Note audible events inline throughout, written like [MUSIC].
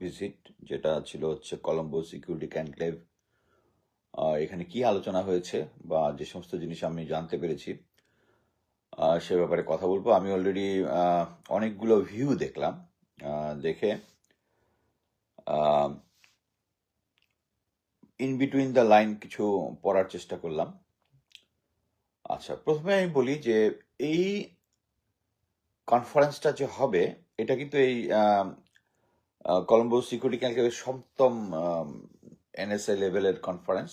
Visit যেটা ছিল হচ্ছে কলম্বো সিকিউরিটি ক্যানক্লেভ এখানে কি আলোচনা হয়েছে বা যে সমস্ত জিনিস আমি জানতে পেরেছি সে ব্যাপারে কথা বলব। আমি অলরেডি অনেকগুলো ভিউ দেখলাম। দেখে ইন বিটুইন দ্য লাইন কিছু পড়ার চেষ্টা করলাম। আচ্ছা প্রথমে আমি বলি যে এই কনফারেন্সটা যে হবে, এটা কিন্তু এই কলম্বো সিকিউরিটি ক্যানক্লেভের সপ্তম এনএসএ লেভেলের কনফারেন্স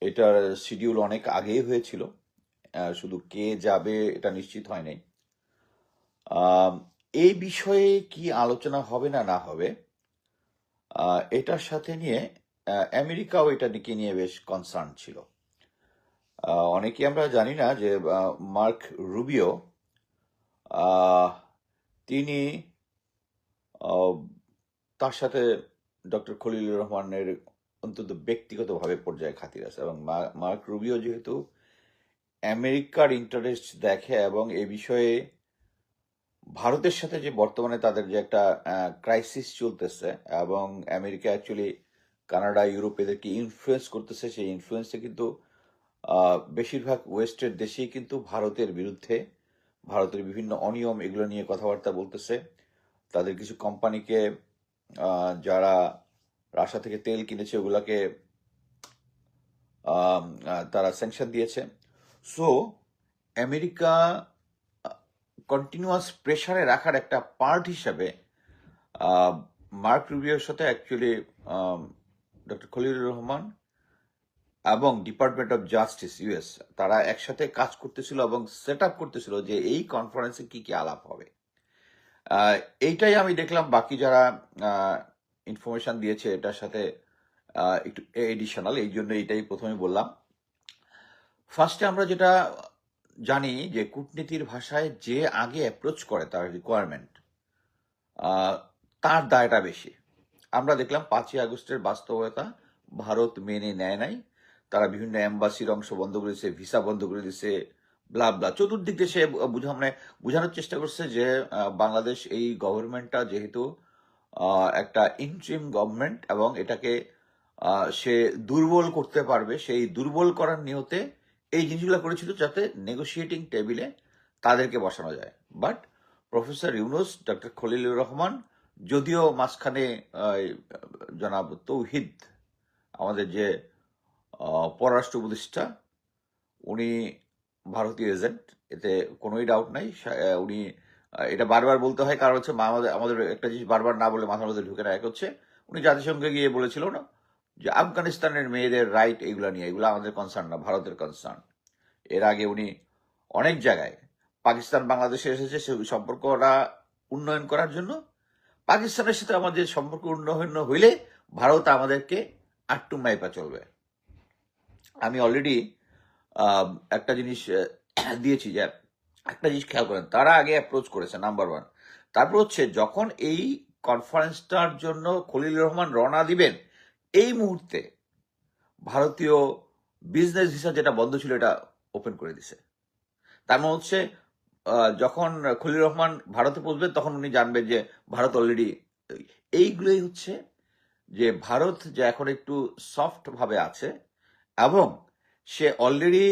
এটার শিডিউল অনেক আগেই হয়েছিল। শুধু কে যাবে এটা নিশ্চিত হয় নাই। এই বিষয়ে কি আলোচনা হবে না না হবে এটার সাথে নিয়ে আমেরিকাও এটা নিয়ে নিয়ে বেশ কনসার্ন ছিল। অনেকে আমরা জানি না যে মার্ক রুবিও তিনি তার সাথে ডক্টর খলিলুর রহমানের অন্তত ব্যক্তিগতভাবে পর্যায়ে খাতির আছে এবং মার্ক রুবিও যেহেতু আমেরিকার ইন্টারেস্ট দেখে এবং এ বিষয়ে ভারতের সাথে যে বর্তমানে তাদের যে একটা ক্রাইসিস চলতেছে এবং আমেরিকা অ্যাকচুয়ালি কানাডা, ইউরোপ এদেরকে ইনফ্লুয়েন্স করতেছে, সেই ইনফ্লুয়েন্সে কিন্তু বেশিরভাগ ওয়েস্টের দেশেই কিন্তু ভারতের বিরুদ্ধে, ভারতের বিভিন্ন অনিয়ম এগুলো নিয়ে কথাবার্তা বলতেছে। তাদের কিছু কোম্পানিকে যারা রাশিয়া থেকে তেল কিনেছে, ওগুলাকে তারা স্যাংশন দিয়েছে। সো আমেরিকা কন্টিনিউয়াস প্রেসারে রাখার একটা পার্ট হিসাবে মার্ক রুবিওর সাথে অ্যাকচুয়ালি ডক্টর খলিলুর রহমান এবং ডিপার্টমেন্ট অফ জাস্টিস ইউএস তারা একসাথে কাজ করতেছিল এবং সেট আপ করতেছিল যে এই কনফারেন্সে কি কি আলাপ হবে। এইটাই আমি দেখলাম। বাকি যারা ইনফরমেশন দিয়েছে এটার সাথে একটু এডিশনাল এই জন্য এইটাই প্রথমে বললাম। ফার্স্টে আমরা যেটা জানি যে কূটনীতির ভাষায় যে আগে অ্যাপ্রোচ করে তার রিকোয়ারমেন্ট তার দায়টা বেশি। আমরা দেখলাম পাঁচই আগস্টের বাস্তবতা, ভারত মেনে নেয় নাই। তারা বিভিন্ন অ্যাম্বাসির অংশ বন্ধ করে দিচ্ছে ভিসা বন্ধ করে দিয়েছে ব্লা চতুর্দিক দিয়ে সে বুঝা মানে বোঝানোর চেষ্টা করছে যে বাংলাদেশ এই গভর্নমেন্টটা যেহেতু একটা ইন্ট্রিম গভর্নমেন্ট এবং এটাকে সে দুর্বল করতে পারবে, সেই দুর্বল করার নিয়তে এই জিনিসগুলো করেছিল যাতে নেগোসিয়েটিং টেবিলে তাদেরকে বসানো যায়। But professor Yunus doctor Khalilur Rahman যদিও মাঝখানে জনাব তৌহিদ, আমাদের যে পররাষ্ট্র উপদেষ্টা, উনি ভারতীয় এজেন্ট, এতে কোনোই ডাউট নাই। উনি এটা বারবার বলতে হয়, কারণ হচ্ছে আমাদের আমাদের একটা জিনিস বারবার না বলে মাথার মধ্যে ঢুকে না, এক হচ্ছে উনি জাতিসংঘে গিয়ে বলেছিল না যে আফগানিস্তানের মেয়েদের রাইট এগুলা নিয়ে, এগুলো আমাদের কনসার্ন না, ভারতের কনসার্ন এর আগে উনি অনেক জায়গায় পাকিস্তান, বাংলাদেশে এসেছে, সে সম্পর্কটা উন্নয়ন করার জন্য। পাকিস্তানের সাথে আমাদের সম্পর্ক উন্নয়ন হইলে ভারত আমাদেরকে আটটু মাইপা চলবে। আমি অলরেডি একটা জিনিস দিয়েছি যে, একটা জিনিস খেয়াল করেন, তারা আগে অ্যাপ্রোচ করেছে নাম্বার ওয়ান তারপর হচ্ছে, যখন এই কনফারেন্সটার জন্য খলিল রহমান রওনা দিবেন, এই মুহূর্তে ভারতীয় বিজনেস ভিসা যেটা বন্ধ ছিল, এটা ওপেন করে দিছে। তার মানে হচ্ছে যখন খলিল রহমান ভারতে পৌঁছবেন তখন উনি জানবেন যে, ভারত অলরেডি এইগুলোই হচ্ছে যে, ভারত যে এখন একটু সফট ভাবে আছে, এবং সে অলরেডি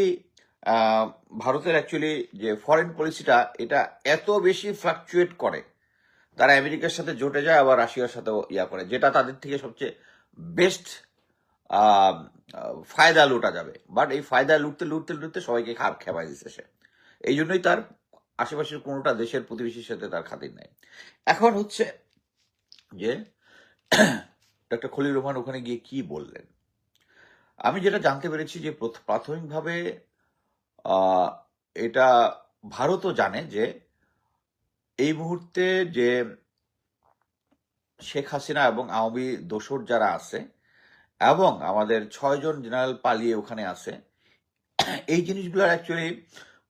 ভারতের অ্যাকচুয়ালি যে ফরেন পলিসিটা এটা এত বেশি ফ্লাকচুয়েট করে। তারা আমেরিকার সাথে জোটে যায়, আবার রাশিয়ার সাথেও ইয়া করে, যেটা তাদের থেকে সবচেয়ে বেস্ট ফায়দা লুটা যাবে। বাট এই ফায়দা লুটতে লুটতে লুটতে সবাইকে খাপ খেপাই দিচ্ছে সে। এই জন্যই তার আশেপাশের কোনোটা দেশের প্রতিবেশীর সাথে তার খাতির নাই। এখন হচ্ছে যে [COUGHS] ডক্টর খলিল রহমান ওখানে গিয়ে কি বললেন? আমি যেটা জানতে পেরেছি যে প্রথ- প্রাথমিকভাবে এটা ভারতও জানে যে এই মুহূর্তে যে শেখ হাসিনা এবং আওয়ামী দোসর যারা আছে এবং আমাদের ছয়জন জেনারেল পালিয়ে ওখানে আছে, এই জিনিসগুলোর অ্যাকচুয়ালি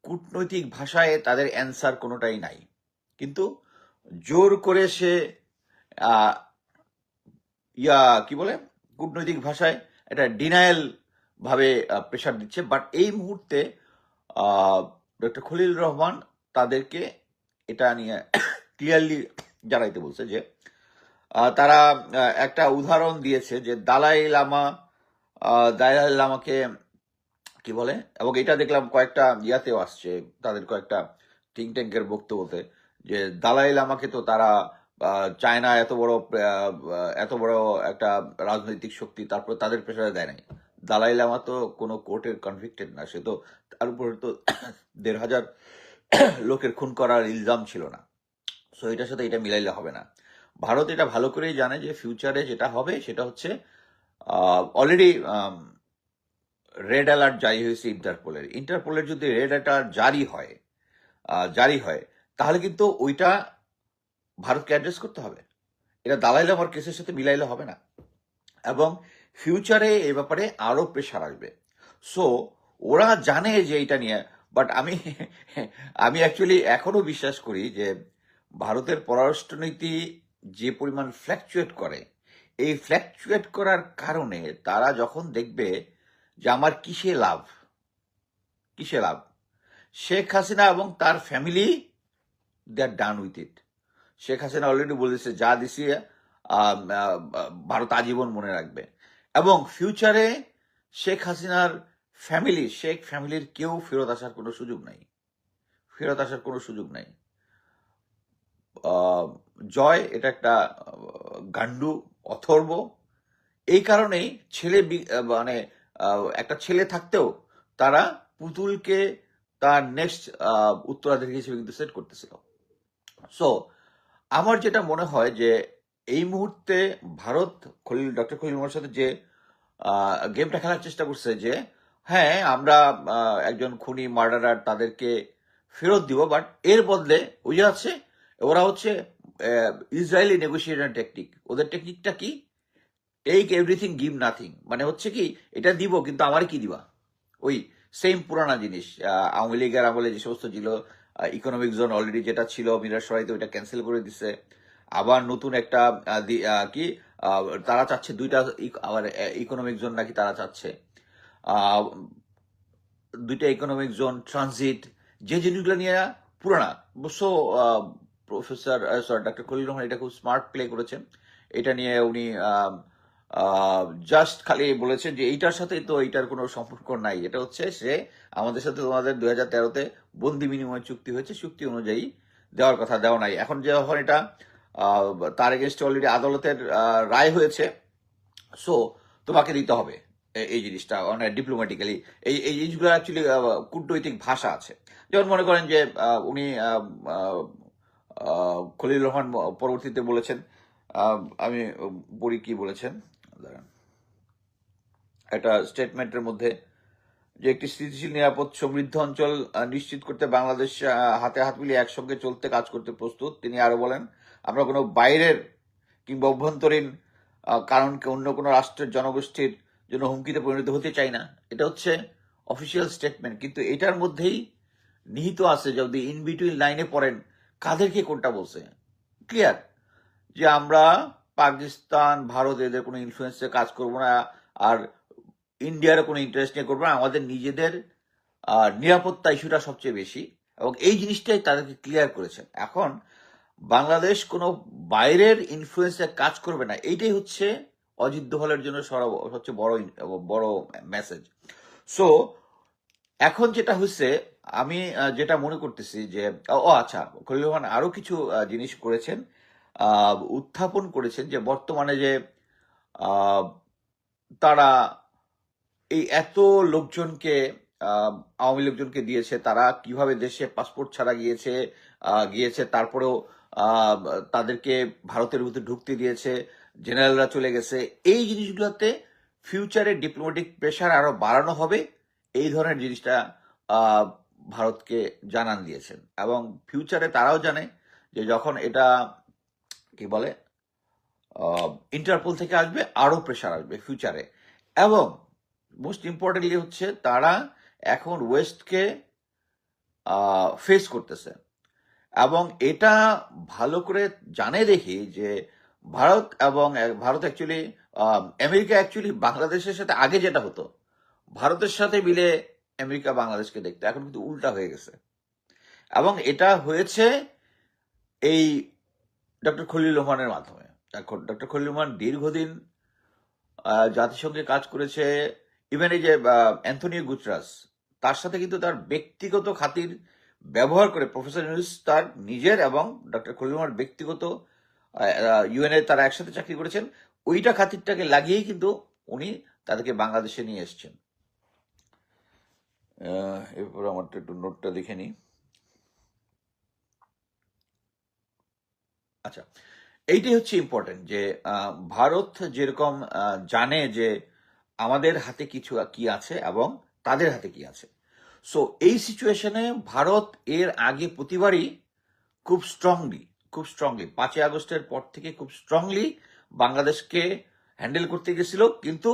কূটনৈতিক ভাষায় তাদের অ্যান্সার কোনোটাই নাই। কিন্তু জোর করে সে ইয়া, কি বলে? কূটনৈতিক ভাষায় এটা ডিনায়াল ভাবে প্রেশার দিচ্ছে। বাট এই মুহূর্তে ডক্টর খলিল রহমান তাদেরকে এটা নিয়ে ক্লিয়ারলি জানাইতে বলছে যে তারা একটা উদাহরণ দিয়েছে যে দালাই লামা দালাই লামাকে কি বলে? এবং এটা দেখলাম কয়েকটা ইয়াতেও আসছে, তাদের কয়েকটা থিঙ্ক ট্যাঙ্কের বক্তব্যতে যে দালাই লামাকে তো তারা চায়না এত বড় এত বড় একটা রাজনৈতিক শক্তি তারপর তাদের প্রেসারে দেয় নাই। দালাই লামা তো কোনো কোর্টের কনভিক্টেড না, সে তো তার উপরে তো [COUGHS] দেড় হাজার [COUGHS] লোকের খুন করার ইলজাম ছিল না। সো এটার সাথে এটা মিলাইলে হবে না। ভারত এটা ভালো করেই জানে যে ফিউচারে যেটা হবে সেটা হচ্ছে অলরেডি রেড অ্যালার্ট জারি হয়েছে ইন্টারপোলের। ইন্টারপোলের যদি রেড অ্যালার্ট জারি হয় জারি হয়, তাহলে কিন্তু ওইটা ভারতকে অ্যাড্রেস করতে হবে। এটা দালাই লামার কেসের সাথে মিলাইলে হবে না। এবং ফিউচারে এ ব্যাপারে আরও প্রেশার আসবে। সো ওরা জানে যে এটা নিয়ে বাট আমি আমি অ্যাকচুয়ালি এখনও বিশ্বাস করি যে ভারতের পররাষ্ট্রনীতি যে পরিমাণ ফ্ল্যাকচুয়েট করে, এই ফ্ল্যাকচুয়েট করার কারণে তারা যখন দেখবে যে আমার কিসে লাভ কিসে লাভ? শেখ হাসিনা এবং তার family they are done with it Sheikh Hasina already বলেছে, যা দিছি ভারত আজীবন মনে রাখবে। এবং ফিউচারে শেখ হাসিনার ফ্যামিলি শেখ ফ্যামিলির কেউ ফেরত আসার কোনো সুযোগ নাই। ফেরত আসার কোনো সুযোগ নাই। জয় এটা একটা গান্ডু অথর্ব। এই কারণেই ছেলে মানে একটা ছেলে থাকতেও তারা পুতুলকে তার নেক্সট উত্তরাধিকারী হিসেবে কিন্তু সেট করতেছিল। সো আমার যেটা মনে হয় যে এই মুহূর্তে ভারত খলিল, ডক্টর খলিল উমরের সাথে যে গেমটা খেলার চেষ্টা করছে যে হ্যাঁ আমরা একজন খুনি, মার্ডারার তাদেরকে ফেরত দিব বাট এর বদলে ওই যে আছে, ওরা হচ্ছে ইসরায়েলি নেগোসিয়েশন টেকনিক ওদের টেকনিকটা কি? টেক এভরিথিং গিভ নাথিং মানে হচ্ছে কি, এটা দিব, কিন্তু আমার কি দিবা? ওই সেম পুরানা জিনিস আওয়ামী লীগের আমলে যে সমস্ত ছিল ইকোনমিক জোন অলরেডি যেটা ছিল মিরাসরাইতে ওইটা ক্যান্সেল করে দিছে। আবার নতুন একটা কি তারা চাচ্ছে দুইটা আবার ইকোনমিক জোন নাকি তারা চাচ্ছে। দুইটা ইকোনমিক জোন ট্রানজিট যে জিনিসগুলো নিয়ে পুরানা। অবশ্য professor sorry doctor Khalil Rahman এটা খুব স্মার্ট প্লে করেছেন। এটা নিয়ে উনি জাস্ট খালি বলেছেন যে এইটার সাথে তো এইটার কোনো সম্পর্ক নাই। এটা হচ্ছে সে আমাদের সাথে তোমাদের দুই হাজার তেরোতে বন্দি বিনিময় চুক্তি হয়েছে, চুক্তি অনুযায়ী দেওয়ার কথা, দেওয়া নাই। এখন যখন এটা তার এগেনস্টে অলরেডি আদালতের রায় হয়েছে সো তোমাকে দিতে হবে এই জিনিসটা অনেক ডিপ্লোম্যাটিক্যালি এই এই জিনিসগুলো অ্যাকচুয়ালি কূটনৈতিক ভাষা আছে। যেমন মনে করেন যে উনি খলিল রহমান পরবর্তীতে বলেছেন আমি পড়ি কি বলেছেন। একটা স্টেটমেন্টের মধ্যে যে একটি স্থিতিশীল, নিরাপদ, সমৃদ্ধ অঞ্চল নিশ্চিত করতে বাংলাদেশ হাতে হাত মিলিয়ে একসঙ্গে চলতে কাজ করতে প্রস্তুত। তিনি আরও বলেন, আমরা কোনো বাইরের কিংবা অভ্যন্তরীণ কারণকে অন্য কোনো রাষ্ট্রের জনগোষ্ঠীর জন্য হুমকিতে পরিণত হতে চাই না। এটা হচ্ছে অফিসিয়াল স্টেটমেন্ট কিন্তু এটার মধ্যেই নিহিত আছে যদি ইন বিটুইন লাইনে পড়েন কাদেরকে কোনটা বলছে? ক্লিয়ার যে আমরা পাকিস্তান, ভারত এদের কোনো ইনফ্লুয়েন্সে কাজ করব না, আর ইন্ডিয়ার কোনো ইন্টারেস্ট নিয়ে করব না, আমাদের নিজেদের নিরাপত্তা ইস্যুটা সবচেয়ে বেশি। এবং এই জিনিসটাই তাদেরকে ক্লিয়ার করেছেন। এখন বাংলাদেশ কোনো বাইরের ইনফ্লুয়েন্সে কাজ করবে না, এইটাই হচ্ছে অজিত দোভালের জন্য সবচেয়ে বড় বড় মেসেজ সো এখন যেটা হচ্ছে আমি যেটা মনে করতেছি যে, ও আচ্ছা খলিল রহমান আরও কিছু জিনিস করেছেন। উত্থাপন করেছেন যে বর্তমানে যে তারা এই এত লোকজনকে আওয়ামী লোকজনকে দিয়েছে, তারা কীভাবে দেশে পাসপোর্ট ছাড়া গিয়েছে গিয়েছে, তারপরেও তাদেরকে ভারতের ভিতরে ঢুকতে দিয়েছে, জেনারেলরা চলে গেছে, এই জিনিসগুলোতে ফিউচারে ডিপ্লোম্যাটিক প্রেশার আরও বাড়ানো হবে, এই ধরনের জিনিসটা ভারতকে জানান দিয়েছেন। এবং ফিউচারে তারাও জানে যে যখন এটা কি বলে? ইন্টারপোল থেকে আসবে আরও প্রেশার আসবে ফিউচারে এবং মোস্ট ইম্পর্টেন্টলি হচ্ছে তারা এখন ওয়েস্টকে ফেস করতেছে। এবং এটা ভালো করে জানে দেখি যে ভারত এবং ভারত অ্যাকচুয়ালি আমেরিকা অ্যাকচুয়ালি বাংলাদেশের সাথে আগে যেটা হতো, ভারতের সাথে মিলে আমেরিকা বাংলাদেশকে দেখতো। এখন কিন্তু উল্টা হয়ে গেছে। এবং এটা হয়েছে এই ডক্টর খলিল রহমানের মাধ্যমে। ডক্টর খলিল রহমান দীর্ঘদিন জাতিসংঘে কাজ করেছে। ইভেন এই যে অ্যান্থনিও গুতরাস তার সাথে কিন্তু তার ব্যক্তিগত খাতির ব্যবহার করে প্রফেসর ইউনুস তার নিজের এবং ডক্টর খলিল রহমান ব্যক্তিগত ইউএনএ তারা একসাথে চাকরি করেছেন। ওইটা খাতিরটাকে লাগিয়েই কিন্তু উনি তাদেরকে বাংলাদেশে নিয়ে এসছেন। এরপর আমার একটু নোটটা দেখে নিই। আচ্ছা এইটাই হচ্ছে ইম্পর্টেন্ট যে ভারত যেরকম জানে যে আমাদের হাতে কিছু কি আছে এবং তাদের হাতে কি আছে। সো এই সিচুয়েশনে ভারত এর আগে প্রতিবারই খুব স্ট্রংলি খুব স্ট্রংলি পাঁচই আগস্টের পর থেকে খুব স্ট্রংলি বাংলাদেশকে হ্যান্ডেল করতে গেছিল, কিন্তু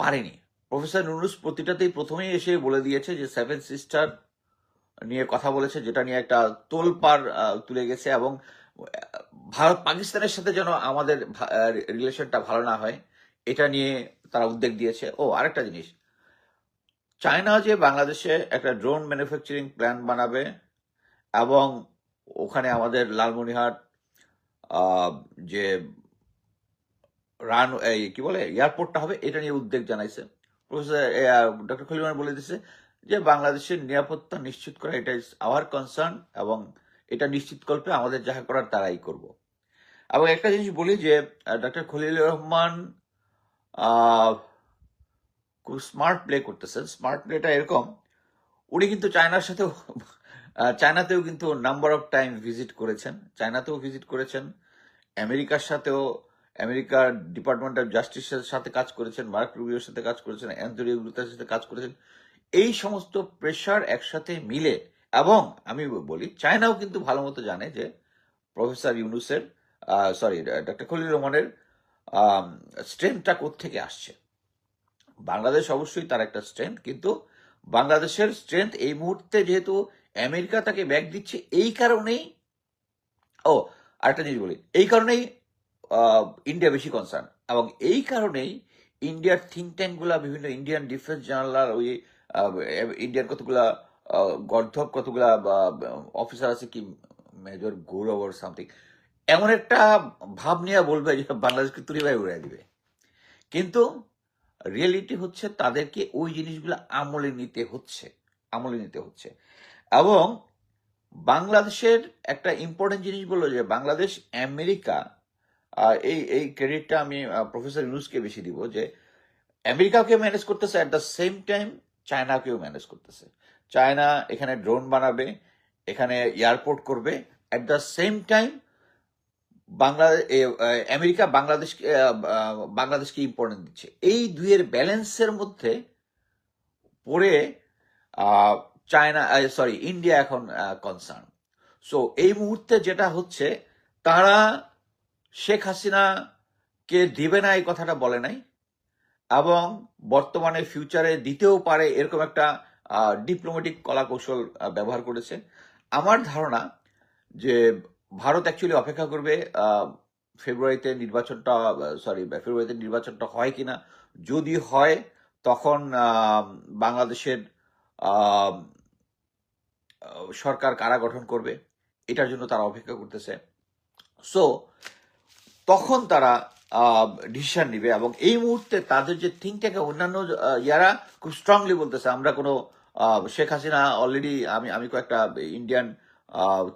পারেনি। প্রফেসর নুরুস প্রতিটাতেই প্রথমেই এসে বলে দিয়েছে যে সেভেন সিস্টার নিয়ে কথা বলেছে, যেটা নিয়ে একটা তোলপার তুলে গেছে এবং ভারত পাকিস্তানের সাথে যেন আমাদের রিলেশনটা ভালো না হয়, এটা নিয়ে তারা উদ্যোগ দিয়েছে। ও, আরেকটা জিনিস। চায়না যে বাংলাদেশে একটা ড্রোন ম্যানুফ্যাকচারিং প্ল্যান বানাবে এবং ওখানে আমাদের লালমনিহাট যে রান, এই কি বলে, এয়ারপোর্টটা হবে, এটা নিয়ে উদ্বেগ জানাইছে। প্রফেসর ডক্টর খলিমান বলে দিছে যে বাংলাদেশের নিরাপত্তা নিশ্চিত করা, এটা ইজ আওয়ার কনসার্ন এবং এটা নিশ্চিত করবে আমাদের যাহা করার তারাই করব। এবং একটা জিনিস বলি যে ডক্টর খলিল রহমান খুব স্মার্ট প্লে করতেছেন। স্মার্ট প্লেটা এরকম, উনি কিন্তু চায়নার সাথেও চায়নাতেও কিন্তু নাম্বার অফ টাইম ভিজিট করেছেন। চায়নাতেও ভিজিট করেছেন, আমেরিকার সাথেও, আমেরিকার ডিপার্টমেন্ট অফ জাস্টিসের সাথে কাজ করেছেন, মার্ক রুবিওর সাথে কাজ করেছেন অ্যান্থনিও গ্লুতার সাথে কাজ করেছেন। এই সমস্ত প্রেশার একসাথে মিলে এবং আমি বলি, চায়নাও কিন্তু ভালো মতো জানে যে প্রফেসর ইউনুসের সরি ডক্টর খলিল রহমানের স্ট্রেংথটা থেকে আসছে? বাংলাদেশ অবশ্যই তার একটা স্ট্রেংথ কিন্তু বাংলাদেশের স্ট্রেংথ এই মুহূর্তে যেহেতু আমেরিকা তাকে ব্যাগ দিচ্ছে, এই কারণেই, ও, আরেকটা জিনিস বলি, এই কারণেই ইন্ডিয়া বেশি কনসার্ন এবং এই কারণেই ইন্ডিয়ার থিঙ্ক ট্যাঙ্কগুলা বিভিন্ন ইন্ডিয়ান ডিফেন্স জার্নাল ওই ইন্ডিয়ার কতগুলা গর্ধব কতগুলা অফিসার আছে কি মেজর গৌরব ওর সামথিং এমন একটা ভাব নিয়ে বলবে যে বাংলাদেশকে তুলিবাই উড়াই দিবে। কিন্তু রিয়েলিটি হচ্ছে তাদেরকে ওই জিনিসগুলো আমলে নিতে হচ্ছে, আমলে নিতে হচ্ছে। এবং বাংলাদেশের একটা ইম্পর্টেন্ট জিনিস বলল যে বাংলাদেশ, আমেরিকা এই এই ক্রেডিটটা আমি প্রফেসর ইউনুসকে বেশি দিব যে আমেরিকাকে ম্যানেজ করতেছে অ্যাট দ্য সেম টাইম চায়নাকেও ম্যানেজ করতেছে। চায়না এখানে ড্রোন বানাবে এখানে এয়ারপোর্ট করবে। At the same time Bangla A, America বাংলাদেশকে বাংলাদেশকে ইম্পর্টেন্ট দিচ্ছে। এই দুইয়ের ব্যালেন্সের মধ্যে পড়ে চায়না সরি ইন্ডিয়া এখন কনসার্ন সো এই মুহূর্তে যেটা হচ্ছে তারা শেখ হাসিনাকে দিবে না এই কথাটা বলে নাই। এবং বর্তমানে ফিউচারে দিতেও পারে এরকম একটা ডিপ্লোম্যাটিক কলা কৌশল ব্যবহার করেছে। আমার ধারণা যে ভারত অ্যাকচুয়ালি অপেক্ষা করবে ফেব্রুয়ারিতে নির্বাচনটা সরি ফেব্রুয়ারিতে নির্বাচনটা হয় কিনা। যদি হয়, তখন বাংলাদেশের সরকার কারা গঠন করবে, এটার জন্য তারা অপেক্ষা করতেছে। সো তখন তারা ডিসিশন নিবে এবং এই মুহূর্তে তাদের যে থিঙ্ক ট্যাঙ্কে অন্যান্য ইয়ারা খুব স্ট্রংলি বলতেছে, আমরা কোনো শেখ হাসিনা অলরেডি আমি আমি কয়েকটা ইন্ডিয়ান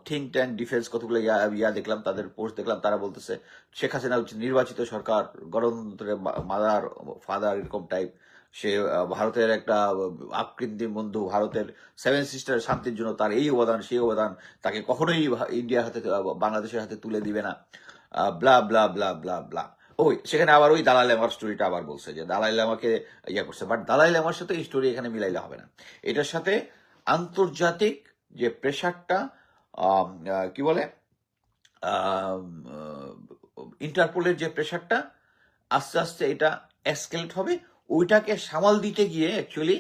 থিঙ্ক ট্যাঙ্ক ডিফেন্স কতগুলো ইয়া ইয়া দেখলাম, তাদের পোস্ট দেখলাম, তারা বলতেছে, শেখ হাসিনা হচ্ছে নির্বাচিত সরকার, গণতন্ত্রের মাদার ফাদার এরকম টাইপ সে ভারতের একটা আকৃতিম বন্ধু, ভারতের সেভেন সিস্টার শান্তির জন্য তার এই অবদান, সেই অবদান তাকে কখনোই ইন্ডিয়ার হাতে বাংলাদেশের হাতে তুলে দিবে না blah blah blah blah blah ওই, সেখানে আবার ওই দালাই লামার স্টোরিটা আবার বলছে যে দালাই লামাকে ইয়া করছে। বাট দালাই লামার সাথে এই স্টোরি এখানে মিলাইলে হবে না। এটার সাথে আন্তর্জাতিক যে প্রেশারটা কি বলে ইন্টারপোলের যে প্রেশারটা আস্তে আস্তে এটা এসকেলেট হবে। ওইটাকে সামাল দিতে গিয়ে অ্যাকচুয়ালি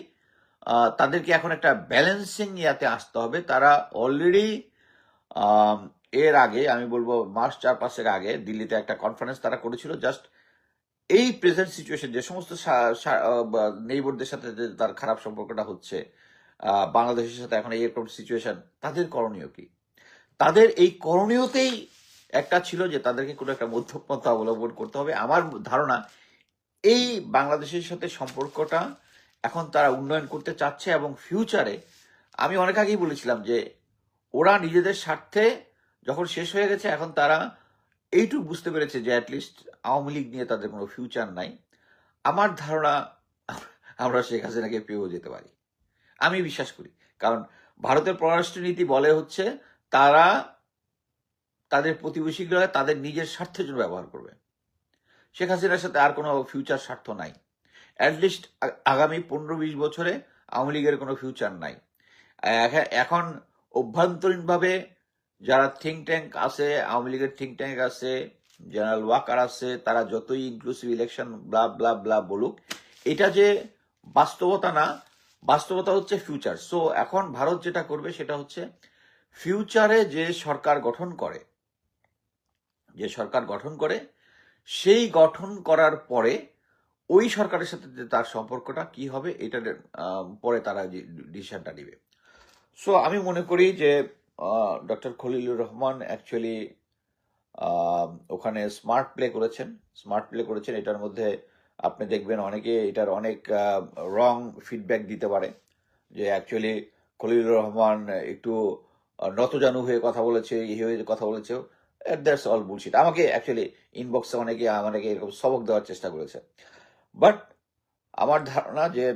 তাদেরকে এখন একটা ব্যালেন্সিং ইয়াতে আসতে হবে। তারা অলরেডি এর আগে, আমি বলব মাস চার পাঁচের আগে দিল্লিতে একটা কনফারেন্স তারা করেছিল জাস্ট এই প্রেজেন্ট সিচুয়েশন যে সমস্ত নেইবরদের সাথে যে তার খারাপ সম্পর্কটা হচ্ছে বাংলাদেশের সাথে এখন এরকম সিচুয়েশন তাদের করণীয় কি? তাদের এই করণীয়তেই একটা ছিল যে তাদেরকে কোনো একটা মধ্যপন্থা অবলম্বন করতে হবে। আমার ধারণা, এই বাংলাদেশের সাথে সম্পর্কটা এখন তারা উন্নয়ন করতে চাচ্ছে এবং ফিউচারে আমি অনেক আগেই বলেছিলাম যে ওরা নিজেদের স্বার্থে যখন শেষ হয়ে গেছে, এখন তারা এইটুকু বুঝতে পেরেছে যে অ্যাটলিস্ট আওয়ামী লীগ নিয়ে তাদের কোনো ফিউচার নাই। আমার ধারণা, আমরা শেখ হাসিনাকে পেয়েও যেতে পারি। আমি বিশ্বাস করি। কারণ ভারতের পররাষ্ট্রনীতি বলে হচ্ছে তারা তাদের প্রতিবেশীগুলো তাদের নিজের স্বার্থের জন্য ব্যবহার করবে। শেখ হাসিনার সাথে আর কোনো ফিউচার স্বার্থ নাই। অ্যাটলিস্ট আগামী পনেরো বিশ বছরে আওয়ামী লীগের কোনো ফিউচার নাই। এখ- এখন অভ্যন্তরীণভাবে যারা থিঙ্ক ট্যাঙ্ক আছে, আওয়ামী লীগের থিঙ্ক ট্যাঙ্ক আছে জেনারেল ওয়াকার আছে, তারা যতই inclusive election blah blah blah বলুক, এটা যে বাস্তবতা না, বাস্তবতা হচ্ছে ফিউচার সো এখন ভারত যেটা করবে সেটা হচ্ছে ফিউচারে যে সরকার গঠন করে, যে সরকার গঠন করে, সেই গঠন করার পরে ওই সরকারের সাথে তার সম্পর্কটা কি হবে এটা পরে তারা ডিসিশনটা নিবে। সো আমি মনে করি যে ডক্টর খলিলুর রহমান অ্যাকচুয়ালি ওখানে স্মার্ট প্লে করেছেন। স্মার্ট প্লে করেছেন, এটার মধ্যে আপনি দেখবেন অনেকে এটার অনেক রং ফিডব্যাক দিতে পারে। যে অ্যাকচুয়ালি খলিলুর রহমান একটু নতজানু হয়ে কথা বলেছে ইয়ে হয়ে কথা বলেছে। দ্যাটস অল বুলশিট আমাকে অ্যাকচুয়ালি ইনবক্সে অনেকে, আমাকে এরকম সবক দেওয়ার চেষ্টা করেছে। বাট আমার ধারণা যে